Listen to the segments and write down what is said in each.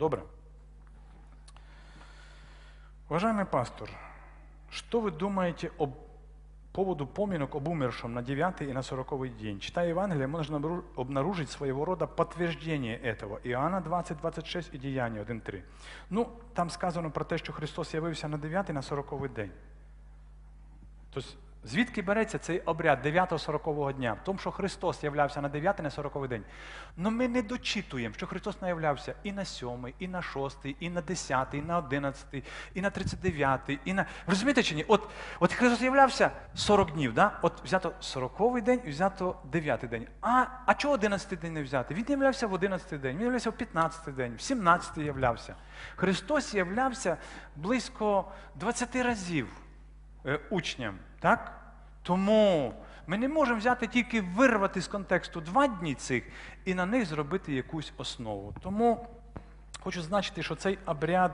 Добре? Уважаемый пастор, что вы думаете об поводу поминок об умершем на 9 и на 40 день? Читая Евангелие, можно обнару- обнаружить своего рода подтверждение этого. Иоанна 20, 26 и Деяния 1.3. Ну, там сказано про те, що Христос явився на 9 і на 40 день. Тобто, звідки береться цей обряд 9-40 дня? В тому, що Христос являвся на 9 на 40 день. Ну ми не дочитуємо, що Христос не являвся і на 7, і на 6, і на 10, і на 11, і на 39, і на. Ви розумієте чи ні? От, от Христос являвся 40 днів, да? от взято 40 день і взято 9 день. А, а чого 11 день не взяти? Він являвся в 11 день, він являвся в 15 день, в 17 являвся. Христос являвся близько 20 разів учням. Так? Тому ми не можемо взяти тільки вирвати з контексту два дні цих і на них зробити якусь основу. Тому хочу зазначити, що цей обряд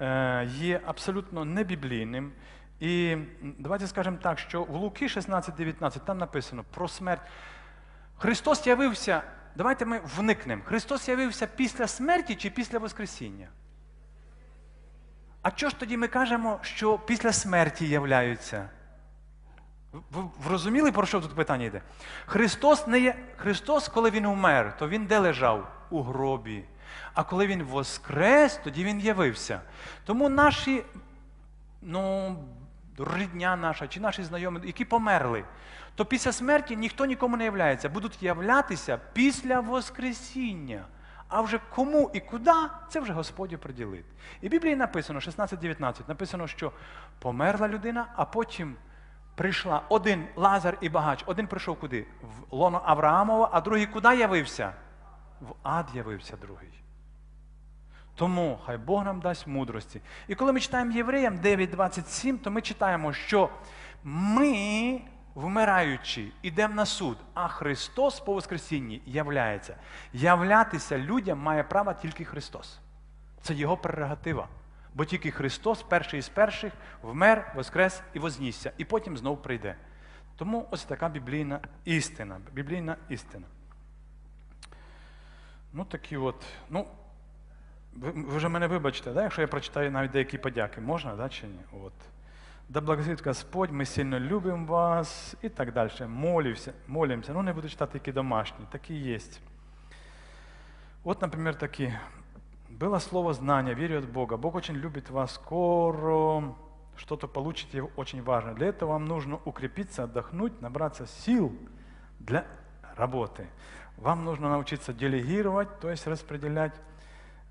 е, є абсолютно небіблійним. І давайте скажемо так, що в Луки 16-19 там написано про смерть. Христос явився, давайте ми вникнемо. Христос явився після смерті чи після Воскресіння? А чого ж тоді ми кажемо, що після смерті являються? Ви ви розуміли, про що тут питання йде? Христос, не є... Христос, коли Він умер, то Він де лежав? У гробі. А коли Він воскрес, тоді Він явився. Тому наші, ну, рідня наша чи наші знайомі, які померли, то після смерті ніхто нікому не являється. Будуть являтися після Воскресіння. А вже кому і куди, це вже Господь оприділить. І в Біблії написано, 16-19, написано, що померла людина, а потім прийшла один Лазар і багач. Один прийшов куди? В лоно Авраамова, а другий куди явився? В ад явився другий. Тому хай Бог нам дасть мудрості. І коли ми читаємо Євреям 9.27, то ми читаємо, що ми, вмираючи, йдемо на суд, а Христос по Воскресінні являється. Являтися людям має право тільки Христос. Це його прерогатива. Бо тільки Христос, перший із перших, вмер, воскрес і вознісся, і потім знов прийде. Тому ось така біблійна істина. Біблійна істина. Ну, такі от. Ну, ви вже мене вибачте, да, якщо я прочитаю навіть деякі подяки, можна, да, чи ні? От. Да благословит Господь, ми сильно любимо вас і так далі. Молимся, молимся. Ну, не буду читати, які домашні, такі є. Вот, например, такие. Было слово знания, верю от Бога. Бог очень любит вас. Скоро что-то получите очень важное. Для этого вам нужно укрепиться, отдохнуть, набраться сил для работы. Вам нужно научиться делегировать, то есть распределять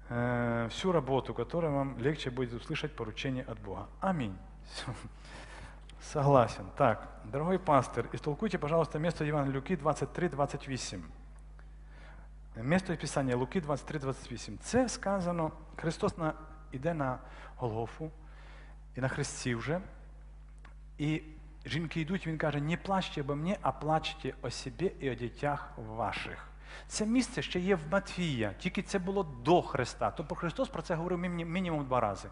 э, всю работу, которая вам легче будет услышать поручение от Бога. Аминь. Согласен. Так, дорогой пастор, истолкуйте, пожалуйста, место Ивана Люки 23-28. Місто Писання Луки 23-28. Це сказано, Христос на, іде на Голгофу і на хресті вже. І жінки йдуть, він каже, не плачте обо мені, а плачте о собі і о дітях ваших. Це місце ще є в Матвія, тільки це було до Христа. Тобто Христос про це говорив мінімум два рази.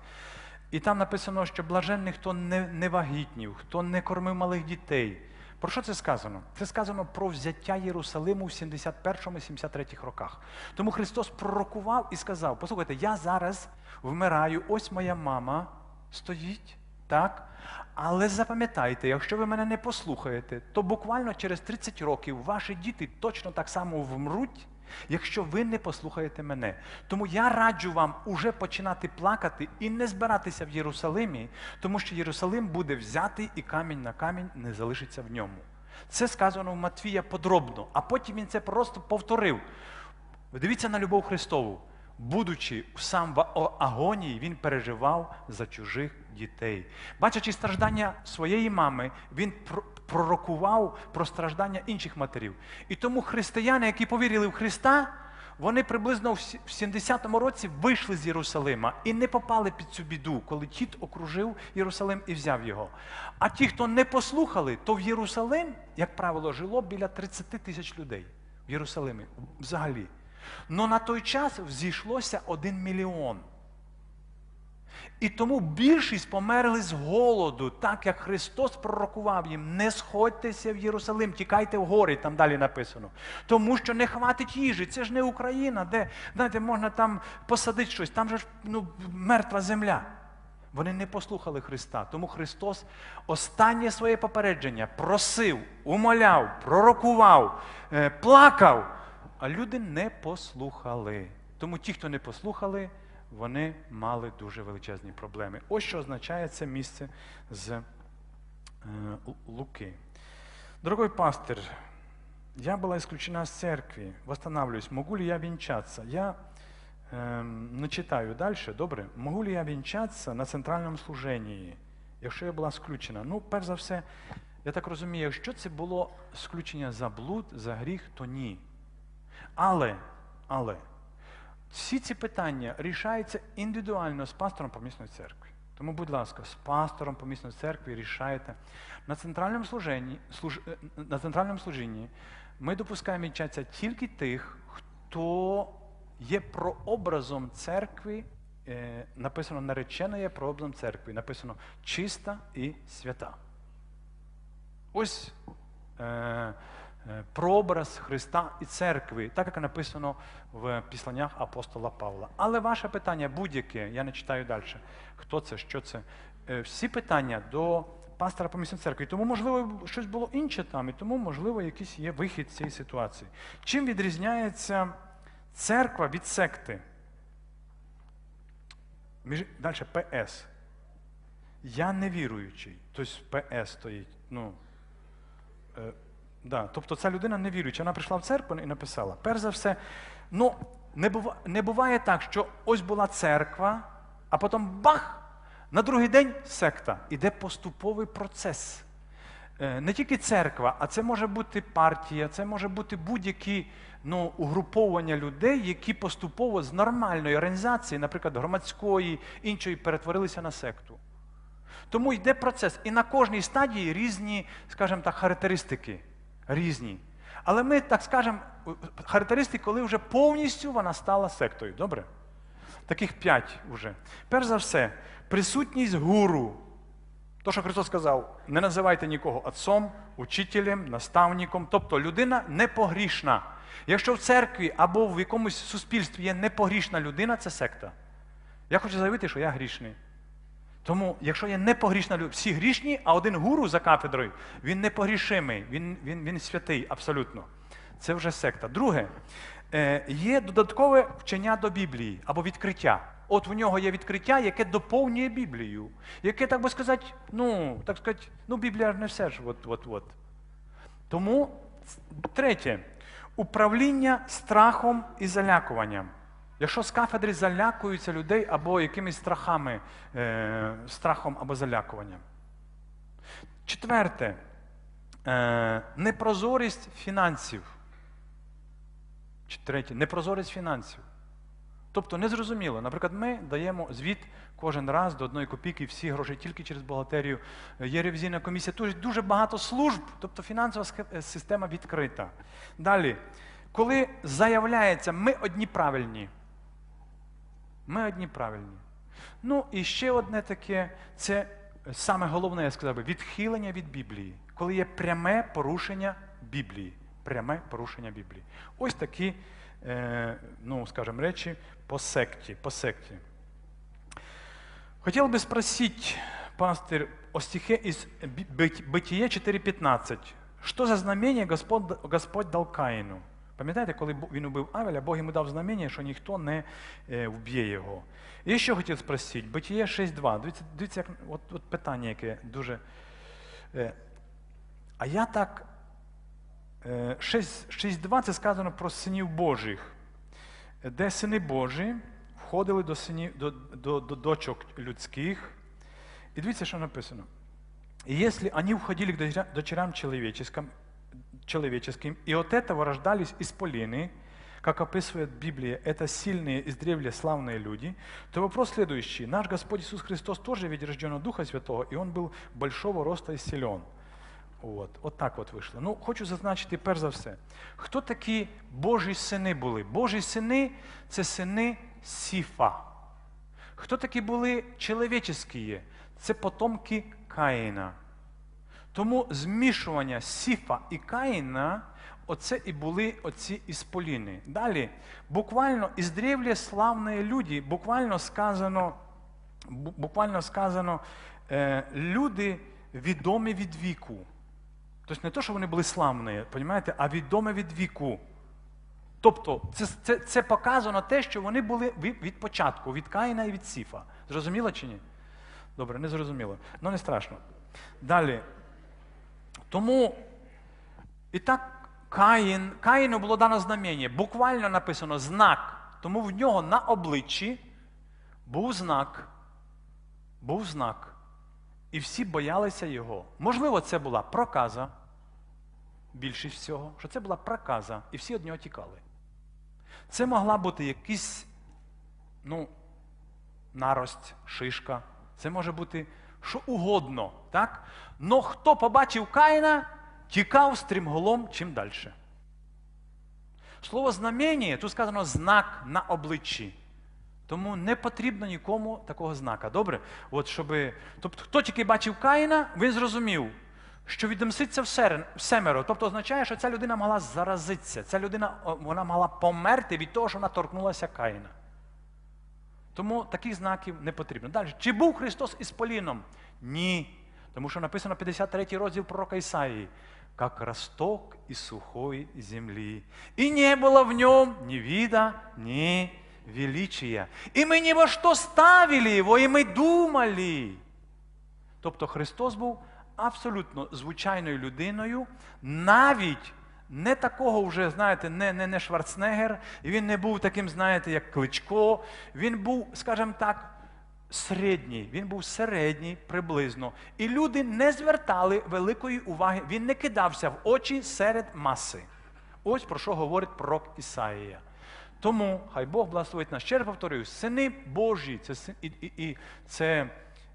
І там написано, що блаженний, хто не, не вагітнів, хто не кормив малих дітей. Про що це сказано? Це сказано про взяття Єрусалиму в 71-73 роках. Тому Христос пророкував і сказав: послухайте, я зараз вмираю, ось моя мама стоїть, так? Але запам'ятайте, якщо ви мене не послухаєте, то буквально через 30 років ваші діти точно так само вмруть, якщо ви не послухаєте мене. Тому я раджу вам уже починати плакати і не збиратися в Єрусалимі, тому що Єрусалим буде взятий і камінь на камінь не залишиться в ньому. Це сказано в Матвія подробно, а потім він це просто повторив. Дивіться на любов Христову. Будучи сам в агонії, він переживав за чужих дітей. Бачачи страждання своєї мами, він пророкував про страждання інших матерів. І тому християни, які повірили в Христа, вони приблизно в 70-му році вийшли з Єрусалима і не попали під цю біду, коли тіт окружив Єрусалим і взяв його. А ті, хто не послухали, то в Єрусалим, як правило, жило біля 30 тисяч людей в Єрусалимі взагалі. Но на той час взійшлося один мільйон. І тому більшість померли з голоду, так як Христос пророкував їм: не сходьтеся в Єрусалим, тікайте в гори, там далі написано. Тому що не хватить їжі. Це ж не Україна, де знаєте, можна там посадити щось, там же ж ну, мертва земля. Вони не послухали Христа. Тому Христос останнє своє попередження просив, умоляв, пророкував, е, плакав, а люди не послухали. Тому ті, хто не послухали, вони мали дуже величезні проблеми. Ось що означає це місце з е, Луки. Дорогой пастор, я была исключена с церкви, восстанавливаюсь. Могу ли я венчаться? Я э, не читаю дальше, добре. Могу ли я венчатися на центральному служенні, якщо я була сключена? Ну, перш за все, я так розумію, якщо це було сключення за блуд, за гріх, то ні. Але, але, всі ці питання рішаються індивідуально з пастором помісної церкви. Тому, будь ласка, з пастором помісної церкви рішайте. На центральному служенні, служ, е, на центральному служінні ми допускаємо вінчатися тільки тих, хто є прообразом церкви, е, написано наречена є прообразом церкви, написано чиста і свята. Ось е, прообраз Христа і церкви, так як написано в післаннях апостола Павла. Але ваше питання будь-яке, я не читаю далі, хто це, що це. Е, всі питання до пастора помісної церкви. Тому, можливо, щось було інше там, і тому, можливо, якийсь є вихід з цієї ситуації. Чим відрізняється церква від секти? Далі ПС. Я не віруючий. Тобто ПС стоїть. Ну, е, да. Тобто ця людина не віруюча. Вона прийшла в церкву і написала. Перш за все, ну, не, бува... не буває так, що ось була церква, а потім бах! На другий день секта. Іде поступовий процес. Е, Не тільки церква, а це може бути партія, це може бути будь-які ну, угруповання людей, які поступово з нормальної організації, наприклад, громадської, іншої, перетворилися на секту. Тому йде процес. І на кожній стадії різні, скажімо так, характеристики. Різні. Але ми, так скажемо, характеристики, коли вже повністю вона стала сектою. Добре? Таких п'ять вже. Перш за все, присутність гуру. То, що Христос сказав, не називайте нікого отцом, учителем, наставником. Тобто людина непогрішна. Якщо в церкві або в якомусь суспільстві є непогрішна людина, це секта. Я хочу заявити, що я грішний. Тому, якщо є непогрішна людина, всі грішні, а один гуру за кафедрою, він непогрішимий, він, він, він святий абсолютно. Це вже секта. Друге, е, є додаткове вчення до Біблії або відкриття. От в нього є відкриття, яке доповнює Біблію, яке, так би сказати, ну, так сказати, ну, Біблія ж не все ж. от, от, от. Тому, третє, управління страхом і залякуванням. Якщо з кафедри залякуються людей або якимись страхами, е, страхом або залякуванням. Четверте, е, непрозорість фінансів. Третє, непрозорість фінансів. Тобто незрозуміло. Наприклад, ми даємо звіт кожен раз до одної копійки всі гроші тільки через бухгалтерію. Є ревізійна комісія, тут дуже багато служб, тобто фінансова система відкрита. Далі, коли заявляється, ми одні правильні. Ми одні правильні. Ну і ще одне таке, це саме головне, я сказав би, відхилення від Біблії, коли є пряме порушення Біблії. Пряме порушення Біблії. Ось такі, е, ну, скажімо, речі по секті. По секті. Хотел бы спросить, пастор, о стихе из Бытие 4.15. Що за знамення Господь, Господь дав Каїну? Пам'ятаєте, коли він убив Авеля, Бог йому дав знамення, що ніхто не е, вб'є його. І ще хотів спросити, Битіє 6.2. Дивіться, дивіться як, от, от питання, яке дуже. Е, а я так. Е, 6.2 це сказано про синів Божих, де сини Божі входили до синів, до, до, до дочок людських. І дивіться, що написано. И если они входили к дочерям человеческим, человеческим, и от этого рождались исполины, как описывает Библия, это сильные, издревле славные люди, то вопрос следующий. Наш Господь Иисус Христос тоже ведь рожден от Духа Святого, и Он был большого роста и силен. От, от так от вийшло. Ну, хочу зазначити перш за все, хто такі Божі сини були? Божі сини це сини Сіфа. Хто такі були чоловічі? Це потомки Каїна. Тому змішування Сіфа і Каїна, оце і були оці ісполіни. Далі, буквально із древлі славної люди, буквально сказано, буквально сказано е, люди відомі від віку. Тобто не те, що вони були славні, понімаєте, а відомі від віку. Тобто, це, це, це показано те, що вони були від, від початку, від Каїна і від Сіфа. Зрозуміло чи ні? Добре, не зрозуміло. Ну не страшно. Далі. Тому, і так, Каїн, Каїну було дано знамення. Буквально написано знак. Тому в нього на обличчі був знак. Був знак. І всі боялися його. Можливо, це була проказа. Більшість всього, що це була проказа, і всі від нього тікали. Це могла бути якийсь, ну, нарость, шишка. Це може бути що угодно, так? Но хто побачив Каїна, тікав стрімголом чим далі. Слово знамення, тут сказано знак на обличчі. Тому не потрібно нікому такого знака. Добре? От щоби... Тобто, хто тільки бачив Каїна, він зрозумів, що відомститься в семеро. Тобто означає, що ця людина могла заразитися. Ця людина вона могла померти від того, що вона торкнулася Каїна. Тому таких знаків не потрібно. Далі. Чи був Христос із Поліном? Ні. Тому що написано 53 розділ пророка Ісаїї. Как росток из сухой земли. И не было в нем ни вида, ни величия. И мы ни во что ставили его, и мы думали. Тобто Христос був абсолютно звичайною людиною, навіть не такого вже, знаєте, не, не, не Шварценеггер, він не був таким, знаєте, як Кличко. Він був, скажімо так, середній. Він був середній приблизно. І люди не звертали великої уваги. Він не кидався в очі серед маси. Ось про що говорить пророк Ісаїя. Тому хай Бог благословить нас. Ще раз повторюю, сини Божі, це син- і, і, і, це,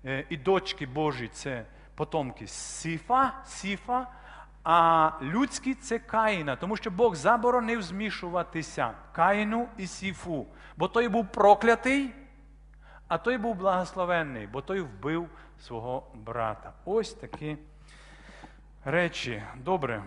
е, і дочки Божі, це потомки Сіфа, Сіфа, а людські це Каїна, тому що Бог заборонив змішуватися Каїну і Сіфу. Бо той був проклятий, а той був благословенний, бо той вбив свого брата. Ось такі речі. Добре.